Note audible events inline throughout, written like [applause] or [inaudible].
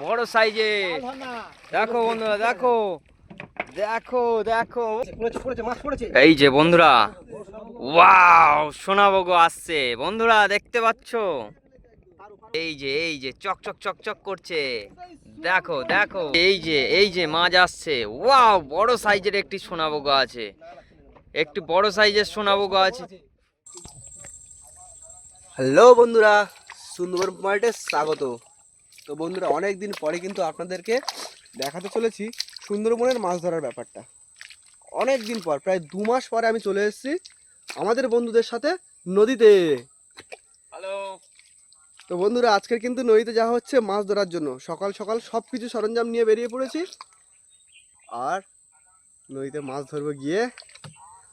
বড় সাইজে দেখো বন্ধুরা, দেখো। দেখো দেখো। এই যে বন্ধুরা, ওয়াও সোনাবগো আসছে। বন্ধুরা, দেখতে পাচ্ছ? এই যে এই যে, চক চক চক চক করছে। দেখো দেখো। এই যে এই যে, মাছ আসছে। ওয়াও, বড় সাইজের একটি সোনাবগো আছে। একটি বড় সাইজের সোনাবগো আছে। হ্যালো বন্ধুরা পয়েন্টে স্বাগত। তো বন্ধুরা অনেক দিন পরে কিন্তু আপনাদেরকে দেখাতে চলেছি সুন্দরবনের মাছ ধরার ব্যাপারটা। অনেক দিন পর প্রায় দু মাস পরে আমি চলে এসেছি আমাদের বন্ধুদের সাথে নদীতে। হ্যালো তো বন্ধুরা আজকের কিন্তু নদীতে যাওয়া হচ্ছে মাছ ধরার জন্য। সকাল সকাল সব কিছু সরঞ্জাম নিয়ে বেরিয়ে পড়েছি। আর নদীতে মাছ ধরবো গিয়ে।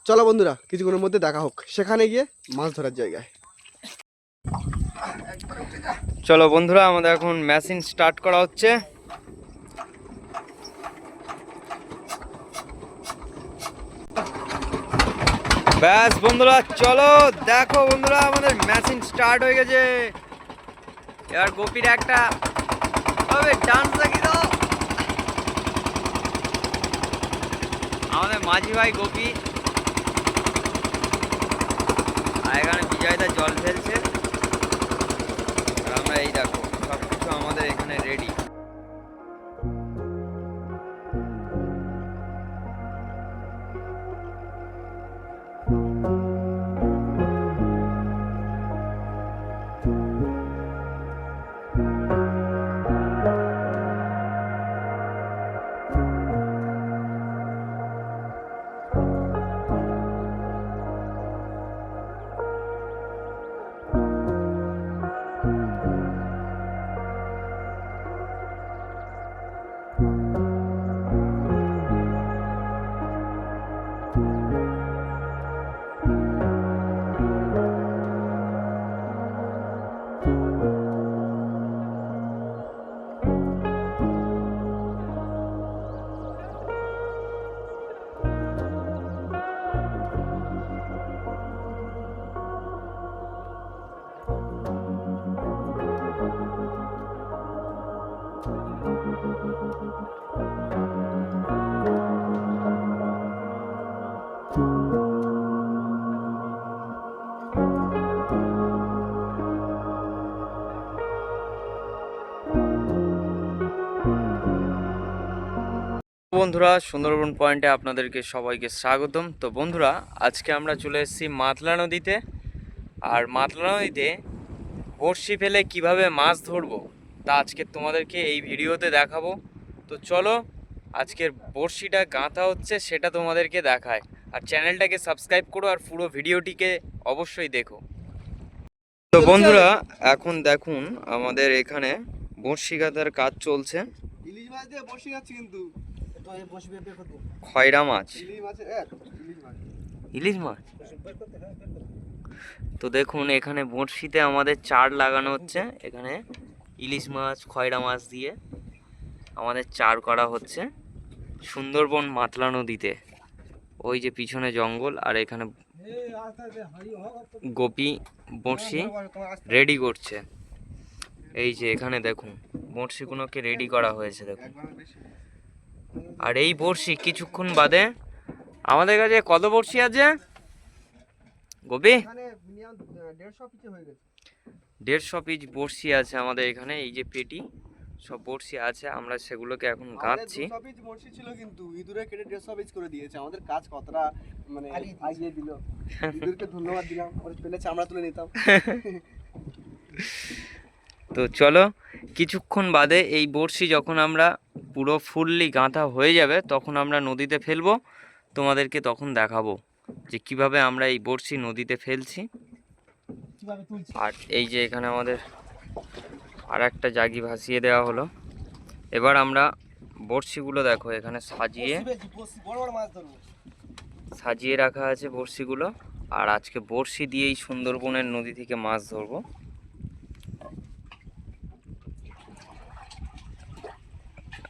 চলো বন্ধুরা কিছুক্ষণের মধ্যে দেখা হোক। সেখানে গিয়ে মাছ ধরার জায়গায়। চলো বন্ধুরা, আমাদের এখন মেশিন স্টার্ট করা হচ্ছে। ব্যাস বন্ধুরা, চলো দেখো বন্ধুরা, আমাদের মেশিন স্টার্ট হয়ে গেছে। এবার গোপীর একটা হবে ডান্স দেখি তো আমাদের মাঝি ভাই গোপী। আর এখানে বিজয়দা জল ফেলছে। আমরা এই দেখো সব কিছু আমাদের এখানে রেডি বন্ধুরা সুন্দরবন পয়েন্টে আপনাদেরকে সবাইকে স্বাগতম। তো বন্ধুরা আজকে আমরা চলে এসেছি মাতলা নদীতে। আর মাতলা নদীতে বড়শি ফেলে কীভাবে মাছ ধরবো তা আজকে তোমাদেরকে এই ভিডিওতে দেখাবো। তো চলো আজকের বড়শিটা গাঁথা হচ্ছে সেটা তোমাদেরকে দেখায়। আর চ্যানেলটাকে সাবস্ক্রাইব করো আর পুরো ভিডিওটিকে অবশ্যই দেখো। তো বন্ধুরা এখন দেখুন আমাদের এখানে বড়শি গাঁথার কাজ চলছে। ইলিশ মাছ দিয়ে বসে যাচ্ছে কিন্তু। খয়রা মাছ। ইলিশ মাছের এক ইলিশ মাছ। ইলিশ মাছ? তো দেখুন এখানে বড়শিতে আমাদের চার লাগানো হচ্ছে। এখানে ইলিশ মাছ খয়রা মাছ দিয়ে আমাদের চার করা হচ্ছে। সুন্দরবন মাতলা নদীতে। ওই যে পিছনে জঙ্গল আর এখানে গোপী বড়শি রেডি করছে। এই যে এখানে দেখুন বড়শিগুলোকে রেডি করা হয়েছে দেখুন। আর এই বড়শি কিছুক্ষণ বাদে আমাদের কাছে কত বড়শি আছে? গোপি? এখানে দেড়শো পিচে হয়ে গেছে দেড়শো পিস বড়শি আছে আমাদের এখানে এই যে পেটি সব বড়শি আছে আমরা সেগুলোকে এখন গাঁথছি। দুশো বড়শি ছিল কিন্তু ইঁদুরে কেটে দেড়শো পিচ করে দিয়েছে আমাদের কাজ কতটা মানে আগিয়ে দিল। [laughs] ইঁদুরকে ধন্যবাদ দিলাম ওর পেলে চামড়া তুলে নিতাম। [laughs] তো চলো কিছুক্ষণ বাদে এই বড়শি যখন আমরা পুরো ফুললি গাঁথা হয়ে যাবে তখন আমরা নদীতে ফেলব। তোমাদেরকে তখন দেখাবো যে কীভাবে আমরা এই বড়শি নদীতে ফেলছি। আর এই যে এখানে আমাদের আর একটা জাগি ভাসিয়ে দেওয়া হলো। এবার আমরা বড়শিগুলো দেখো এখানে সাজিয়ে সাজিয়ে রাখা আছে বড়শিগুলো। আর আজকে বড়শি দিয়েই সুন্দরবনের নদী থেকে মাছ ধরবো।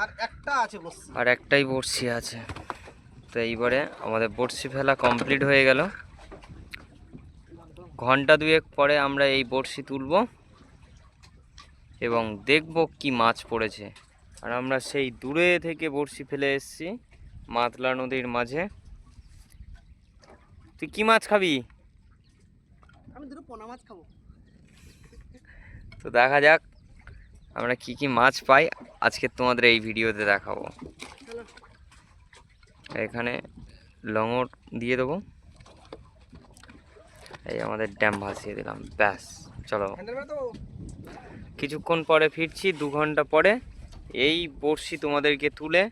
আর একটা আছে আর একটাই বড়শি আছে। তো এইবারে আমাদের বড়শি ফেলা কমপ্লিট হয়ে গেল। ঘণ্টা দুয়েক পরে আমরা এই বড়শি তুলব এবং দেখব কি মাছ পড়েছে। আর আমরা সেই দূরে থেকে বড়শি ফেলে এসেছি মাতলা নদীর মাঝে। তুই কি মাছ খাবি? আমি দুটো পোনা মাছ খাব। তো দেখা যাক আমরা কি কি মাছ পাই, আজকে তোমাদের এই ভিডিওতে দেখাবো। এখানে লঙর দিয়ে দেবো। এই আমাদের ড্যাম ভাসিয়ে দিলাম, ব্যাস, চলো। কিছুক্ষণ পরে ফিরছি, দু ঘণ্টা পরে এই বড়শি তোমাদেরকে তুলে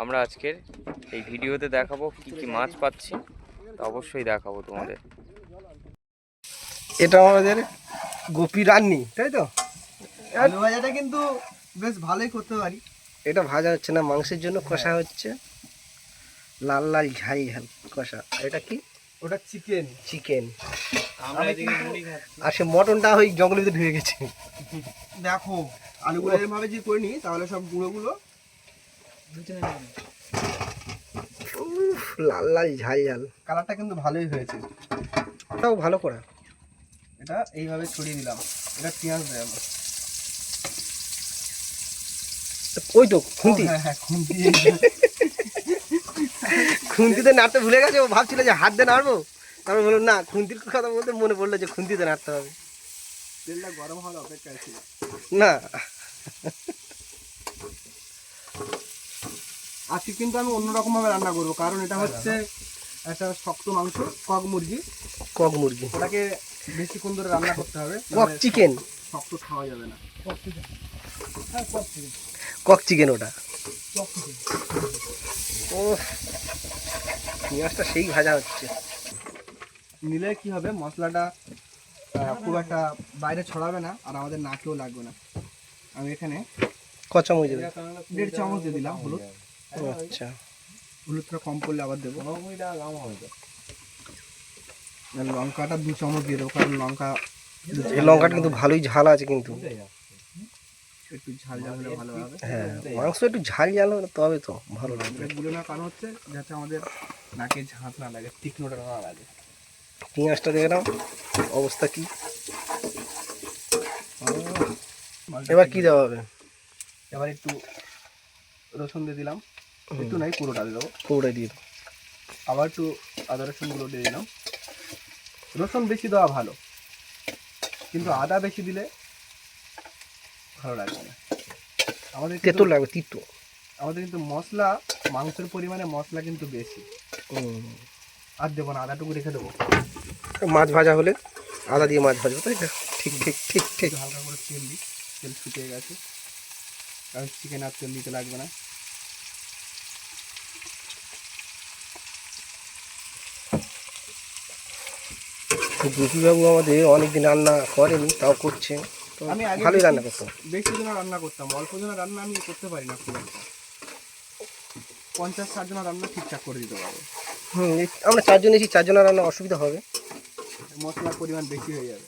আমরা আজকের এই ভিডিওতে দেখাবো কি কি মাছ পাচ্ছি, তো অবশ্যই দেখাবো তোমাদের। এটা আমাদের গোপি রান্নি তাই তো? আলু ভাজাটা কিন্তু বেশ ভালোই করতে পারি। এটা ভাজা হচ্ছে না মাংসের জন্য কষা হচ্ছে। লাল লাল ঝাল ঝাল কষা। এটা কি? ওটা চিকেন। চিকেন। আর সে মটনটা ওই জঙ্গলের ভিতরে ঢুকে গেছে। দেখো আলুগুলো এরভাবে যে করে নিই তাহলে সব গুঁড়োগুলো উফ, লাল লাল ঝাল ঝাল। কালারটা কিন্তু ভালোই হয়েছে। ওটাও ভালো করা। এটা এইভাবে ছড়িয়ে দিলাম। এটা পেঁয়াজ দেয় আমার ওই তো খুন্তি হ্যাঁ হ্যাঁ খুন্তি। খুন্তিতে নাড়তে ভুলে গেছে ও ভাবছিল যে হাত দিয়ে নাড়বো। তারপর বলল না খুন্তির কথা বলতে মনে পড়ল যে খুন্তিতে নাড়তে হবে। তেলটা গরম হওয়ার অপেক্ষায় ছিল। না। আজকে কিন্তু আমি অন্যরকম ভাবে রান্না করব কারণ এটা হচ্ছে একটা শক্ত মাংস কক মুরগি। কক মুরগি। ওটাকে বেশিক্ষণ ধরে রান্না করতে হবে কক চিকেন। শক্ত খাওয়া যাবে না। Cock chicken. ওটা। ও পেঁয়াজটা সেই ভাজা হচ্ছে। নিলে কি হবে? মশলাটা খুব একটা বাইরে ছড়াবে না আর আমাদের নাকেও লাগবে না। আমি এখানে ক চামচ দেবে। দেড় চামচ দিয়ে দিলাম হলুদ। ও আচ্ছা। হলুদটা কম করলে আবার দেবো। লঙ্কাটা দু চামচ দিয়ে দেবো কারণ লঙ্কা লঙ্কাটা কিন্তু ভালোই ঝাল আছে কিন্তু। একটু ঝাল ঝাল হলে ভালো হবে। হ্যাঁ মাংস একটু ঝাল ঝাল হলে তবে তো ভালো লাগবে। গুলো না কারণ হচ্ছে যাতে আমাদের নাকে ঝাঁত না লাগে তীক্ষ্ণটা না লাগে। পেঁয়াজটা দেখে নাও অবস্থা কি? এবার কি দেওয়া হবে? এবার একটু রসুন দিয়ে দিলাম। একটু নাই পুরোটা দিয়ে দেবো। পুরোটাই দিয়ে দাও। আবার একটু আদা রসুনগুলো দিয়ে দিলাম। রসুন বেশি দেওয়া ভালো। কিন্তু আদা বেশি দিলে ভালো লাগবে না। আমাদের তেঁতুল লাগবে তিতো। আমাদের কিন্তু মশলা মাংসের পরিমাণে মশলা কিন্তু বেশি। আর দেবো না আদাটুকু রেখে দেবো। মাছ ভাজা হলে আদা দিয়ে মাছ ভাজবো তাই না? ঠিক ঠিক ঠিক ঠিক। হালকা করে তেল দিই তেল শুকিয়ে গেছে। কারণ চিকেন আর তেল দিতে লাগবে না। গোপীবাবু আমাদের অনেকদিন রান্না করেনি তাও করছে। আমি আগে ভালোই রান্না করতো বেশি জনের রান্না করতাম অল্প জনের রান্না আমি করতে পারি না খুব একটা। পঞ্চাশ ষাট জনের রান্না ঠিকঠাক করে দিতে পারব। হুম আমরা চারজন এসি চারজনের রান্না অসুবিধা হবে। মশলার পরিমাণ বেশি হয়ে যাবে।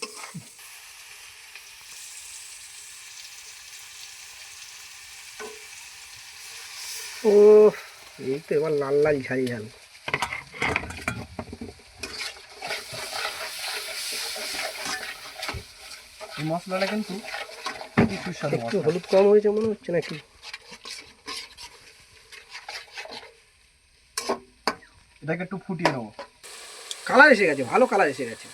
ও এই তো এবার লাল লাল ঝাল ঝাল। মশলাটা কিন্তু কি সুস্বাদু একটু হলুদ কম হয়েছে মনে হচ্ছে নাকি? এটাকে একটু ফুটিয়ে নেব। কালার এসে গেছে ভালো কালার এসে গেছে।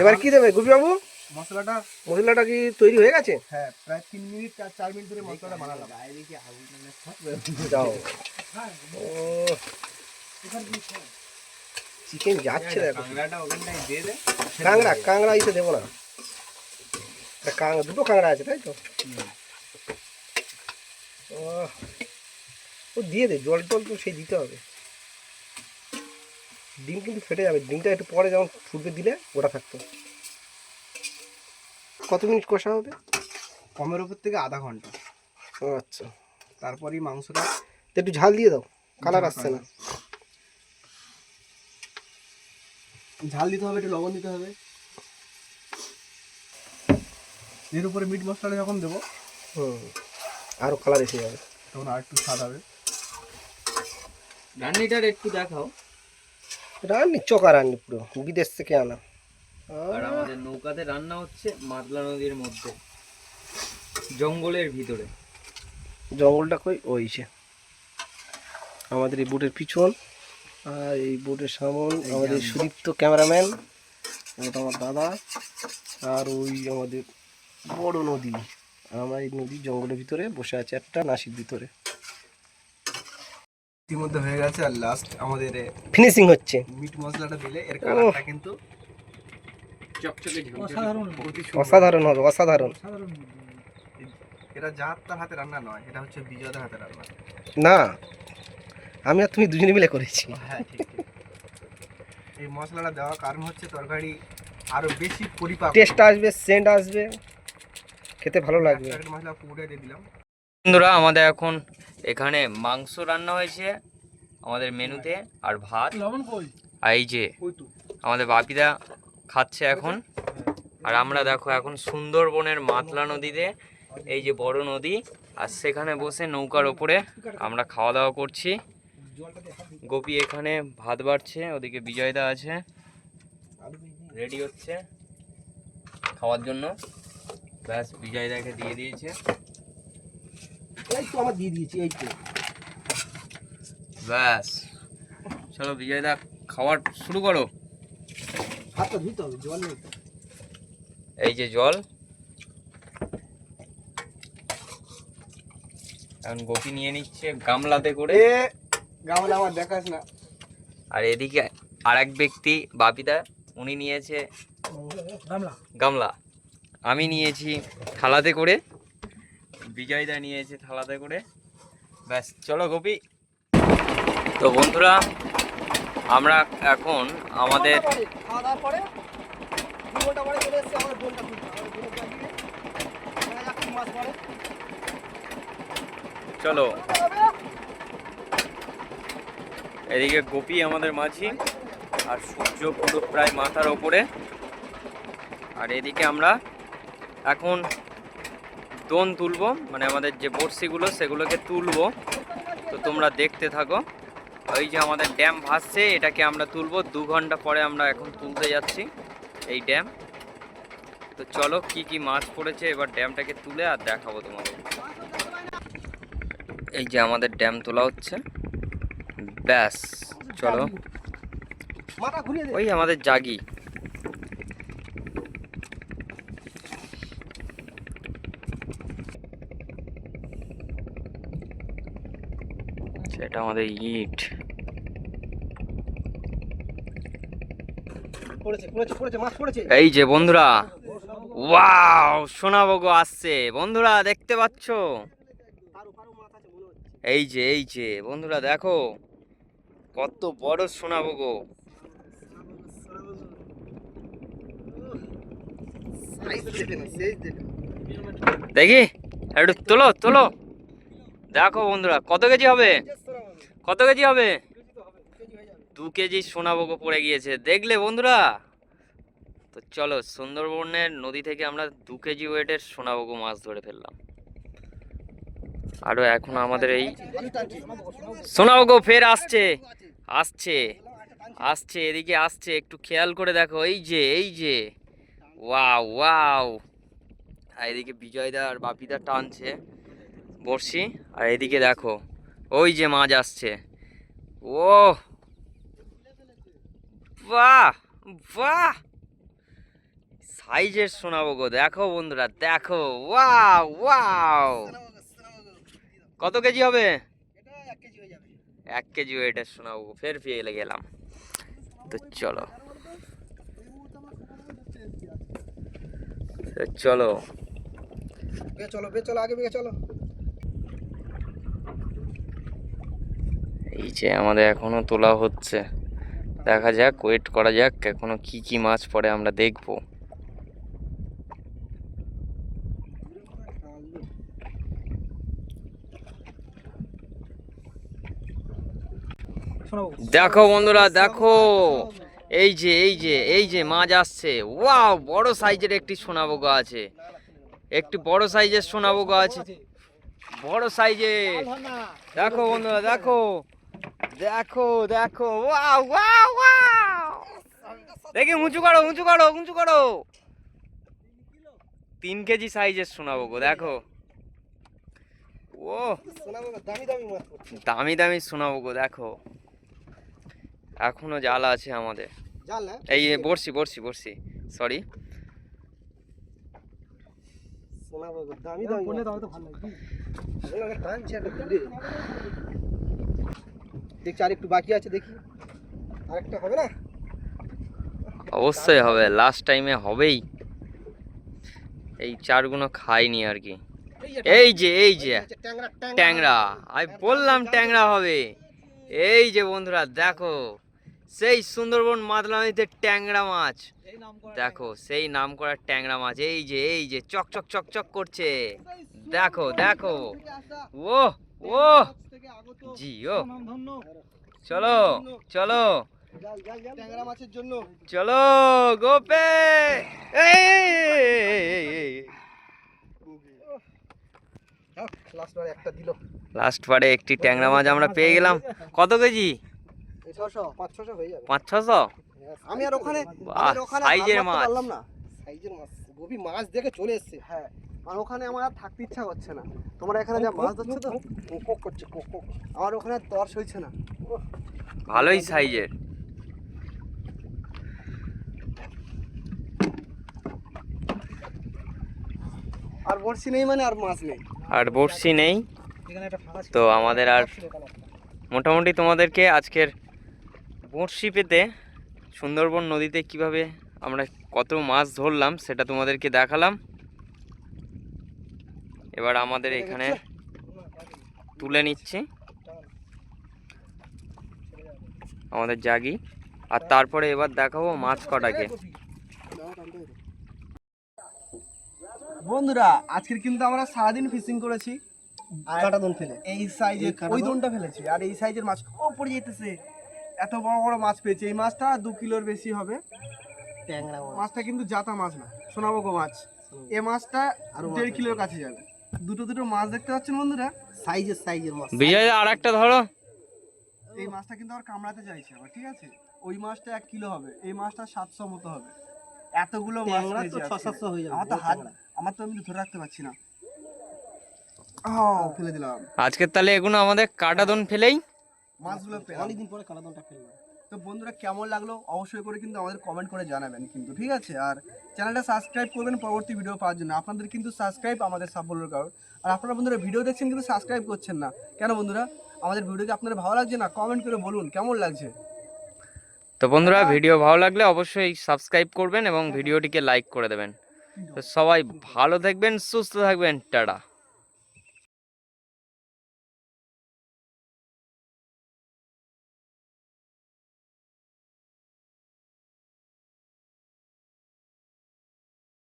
এবার কি দেবে গোপীবাবু মশলাটা মশলাটা কি তৈরি হয়ে গেছে? হ্যাঁ প্রায় তিন মিনিট চার চার মিনিট ধরে মশলাটা বানালাম। যাও। ও চিকেন যাচ্ছে দেখো কাংড়া কাংড়া ইসে দেবো না। একটা কাংড়া দুটো কাংড়া আছে তাই তো? ও দিয়ে দে জল টল তো সেই দিতে হবে। ডিম কিন্তু ফেটে যাবে ডিমটা একটু পরে যেমন ফুটবে দিলে ওটা থাকতো। কত মিনিট কষা হবে? কমের উপর থেকে আধা ঘণ্টা। ও আচ্ছা। তারপরই মাংসটা একটু ঝাল দিয়ে দাও কালার আসছে না। ঝাল দিতে হবে একটু লবণ দিতে হবে। এর উপরে মিট মশলাটা যখন দেবো হুম আরও কালার এসে যাবে। তখন আর একটু স্বাদ হবে। রান্নিটার একটু দেখাও। রান্নি চোখা রান্নি পুরো বিদেশ থেকে আনা। আর আমাদের নৌকাতে রান্না হচ্ছে মাতলা নদীর মধ্যে জঙ্গলের ভিতরে। জঙ্গলটা কই? ওইছে আমাদের এই বুটের পিছন। আর এই বোটের সামন আমাদের সুদীপ্ত ক্যামেরাম্যান ওটা আমার দাদা আর ওই আমাদের বড় নদী আমরা এই নদী জঙ্গলের ভিতরে বসে আছে একটা নাসির ভিতরে। ইতিমধ্যে হয়ে গেছে আর লাস্ট আমাদের ফিনিশিং হচ্ছে। মিট মশলাটা দিলে এর কালারটা কিন্তু চকচকে অতি অসাধারণ। হবে অসাধারণ। এটা যার তার হাতে রান্না নয় এটা হচ্ছে বিজয়দের হাতে রান্না। না। আমি আর তুমি দুজনে মিলে করেছি। হ্যাঁ ঠিক ঠিক। এই মশলাটা দেওয়ার কারণ হচ্ছে তরকারি আরও বেশি পরিপাক। টেস্ট আসবে সেন্ট আসবে খেতে ভালো লাগবে। মশলা পুরো দিয়ে দিলাম। বন্ধুরা আমাদের এখন এখানে মাংস রান্না হয়েছে আমাদের মেনুতে আর ভাত। আর এই যে আমাদের বাপিদা খাচ্ছে এখন। আর আমরা দেখো এখন সুন্দরবনের মাতলা নদীতে এই যে বড় নদী আর সেখানে বসে নৌকার ওপরে আমরা খাওয়া দাওয়া করছি। গোপী এখানে ভাত বাড়ছে ওদিকে বিজয়দা আছে। রেডি হচ্ছে খাওয়ার জন্য। ব্যাস বিজয়দাকে দিয়ে দিয়েছে। এই তো আমার দিয়ে দিয়েছি এই তো ব্যাস চলো বিজয়দা খাওয়ার শুরু করো। হাতটা ধুইতে হবে জল নেই এই যে জল। এখন গোপী নিয়ে নিচ্ছে গামলাতে করে। গামলা আমার দেখাস না। আর এদিকে আর এক ব্যক্তি বাপিদা উনি নিয়েছে গামলা। আমি নিয়েছি থালাতে করে বিজয়দা নিয়েছে থালাতে করে। ব্যাস চলো গোপি। তো বন্ধুরা আমরা এখন আমাদের চলে এসেছে আমার বোনটা তুলতে আমার বোনের জল দিয়ে দেখা যাক কি মাছ পড়ে চলো এদিকে গোপী আমাদের মাঝি আর সূর্য পুরো প্রায় মাথার ওপরে। আর এদিকে আমরা এখন দোন তুলবো মানে আমাদের যে বড়শিগুলো সেগুলোকে তুলবো। তো তোমরা দেখতে থাকো। ওই যে আমাদের ড্যাম ভাসছে, এটাকে আমরা তুলবো। দু ঘণ্টা পরে আমরা এখন তুলতে যাচ্ছি এই ড্যাম। তো চলো কি কি মাছ পড়েছে, এবার ড্যামটাকে তুলে আর দেখাবো তোমাদের। এই যে আমাদের ড্যাম তোলা হচ্ছে। ব্যাস চলো। ওই আমাদের জাগি। সেটা আমাদের ইট। এই যে বন্ধুরা ওয়াও সোনাবগো আসছে। বন্ধুরা দেখতে পাচ্ছো? এই যে এই যে বন্ধুরা দেখো। কত বড় সাইজ দেখে দেখি, একটু তোলো তোলো। দেখো বন্ধুরা, কত কেজি হবে? কত কেজি হবে? দু কেজি সোনাবগো পড়ে গিয়েছে। দেখলে বন্ধুরা? তো চলো, সুন্দরবনের নদী থেকে আমরা দু কেজি ওয়েটের সোনাবগো মাছ ধরে ফেললাম। আরও এখন আমাদের এই সোনাবগো ফের আসছে। আসছে আসছে, এদিকে আসছে, একটু খেয়াল করে দেখো, এই যে এই যে। Wow wow. আর এদিকে বিজয়দা আর বাপিদা টানছে, বড়শি। আর এদিকে দেখো, ওই যে মাছ আসছে। ও বাহ! সাইজের শোনাবো গো, দেখো বন্ধুরা, দেখো। Wow wow. কত কেজি হবে এটা এক কেজি হয়ে যাবে এক কেজি ওয়েটের শোনাবো ফের ফেলে গেলাম। তো চলো। তো চলো। বে চলো চলো আগে চলো। এই যে আমাদের এখনও তোলা হচ্ছে। দেখা যাক ওয়েট করা যাক এখনও কি কি মাছ পড়ে আমরা দেখব। দেখো বন্ধুরা, দেখো। এই যে এই যে এই যে মাছ আসছে। ওয়াও, বড় সাইজের একটি সোনাবোগা আছে একটি বড় সাইজের সোনাবোগা আছে বড় সাইজের। দেখো বন্ধুরা, দেখো। দেখো দেখো। Wow wow wow. দেখি, উঁচু করো উঁচু করো উঁচু করো। তিন কেজি সাইজের সোনাবোগো দেখো। ও। দামি দামি সোনাবোগো দেখো। এখনও জাল আছে আমাদের। এই বড়শি বড়শি বড়শি। সরি দেখছি আর একটু বাকি আছে দেখি। আরেকটা হবে না? অবশ্যই হবে লাস্ট টাইমে হবেই। এই চারগুলো খাইনি আর কি। এই যে এই যে ট্যাংরা ট্যাংরা। আমি বললাম ট্যাংরা হবে। এই যে বন্ধুরা দেখো। সেই সুন্দরবন মাতলামিতে ট্যাংরা মাছ। দেখো সেই নাম করা ট্যাংরা মাছ এই যে এই যে চক চক চক চক করছে। দেখো দেখো। ও ও জি ও চলো চলো। ট্যাংরা মাছের জন্য। চলো গোপে। লাস্ট বার একটা ট্যাংরা মাছ আমরা পেয়ে গেলাম। কত কেজি? পাঁচ ছশো হয়ে যাবে। পাঁচ ছশো? আমি আর ওখানে আর ওখানে সাইজের মাছ। পারলাম না। সাইজের মাছ। গভীর মাছ দেখে চলে এসছে। হ্যাঁ আর ওখানে আমার আর থাকতে ইচ্ছা করছে না। তোমরা এখানে যা মাছ ধরছো তো কোক করছে কোক কোক আমার ওখানে আর তর সইছে না। ভালোই সাইজের আর বড়শি নেই মানে আর মাছ নেই। আর বড়শি নেই। এখানে একটা ফাঁকা তো আমাদের আর মোটামুটি তোমাদেরকে আজকের বড়শি পেতে সুন্দরবন নদীতে কীভাবে আমরা কত মাছ ধরলাম সেটা তোমাদেরকে দেখালাম। এবার আমাদের এখানে তুলে নিচ্ছি। আমাদের জাগি। আর তারপরে এবার দেখাবো মাছ কটাকে। বন্ধুরা আজকের কিন্তু আমরা সারাদিন ফিশিং করেছি। আর কাটা দন ফেলে। এই সাইজের ওই দোনটা ফেলেছি। আর এই সাইজের মাছ ও পড়ে যেতেছে এত বড় বড় মাছ পেয়েছি। এই মাছটা দু কিলোর বেশি হবে। ট্যাংরা মাছটা কিন্তু জাতা মাছ না সোনাবগো মাছ। এ মাছটা আরও দেড় কিলোর কাছে যাবে। দুটো দুটো মাছ দেখতে পাচ্ছেন বন্ধুরা? সাইজের সাইজের মাছ। বিজয় আর একটা ধরো। এই মাছটা কিন্তু আবার কামড়াতে চাইছে আবার ঠিক আছে? ওই মাছটা এক কিলো হবে এই মাছটা সাতশো মতো হবে। এতগুলো মাছ তো ছ আজকে। সাতশো হয়ে যাবে আমার তো হাত। আমার তো আমি ধরে রাখতে পারছি না। আহ, ফেলে দিলাম। আজকের তাহলে এগুলো আমাদের কাটাদন ফেলেই মাছগুলো পেলাম। অনেকদিন পরে ফেললাম। তো বন্ধুরা কেমন লাগল? অবশ্যই করে কিন্তু আমাদের কমেন্ট করে জানাবেন কিন্তু ঠিক আছে? আর চ্যানেলটা সাবস্ক্রাইব করবেন পরবর্তী ভিডিও পাওয়ার জন্য। আপনাদের কিন্তু সাবস্ক্রাইব আমাদের সাফল্যের কারণ। আর আপনারা বন্ধুরা ভিডিও দেখছেন কিন্তু সাবস্ক্রাইব করছেন না। কেন বন্ধুরা? আমাদের ভিডিওকে আপনাদের ভালো লাগছে না? কমেন্ট করে বলুন কেমন লাগছে? তো বন্ধুরা ভিডিও ভালো লাগলে অবশ্যই সাবস্ক্রাইব করবেন এবং ভিডিওটিকে লাইক করে দেবেন। তো সবাই ভালো থাকবেন সুস্থ থাকবেন টাটা।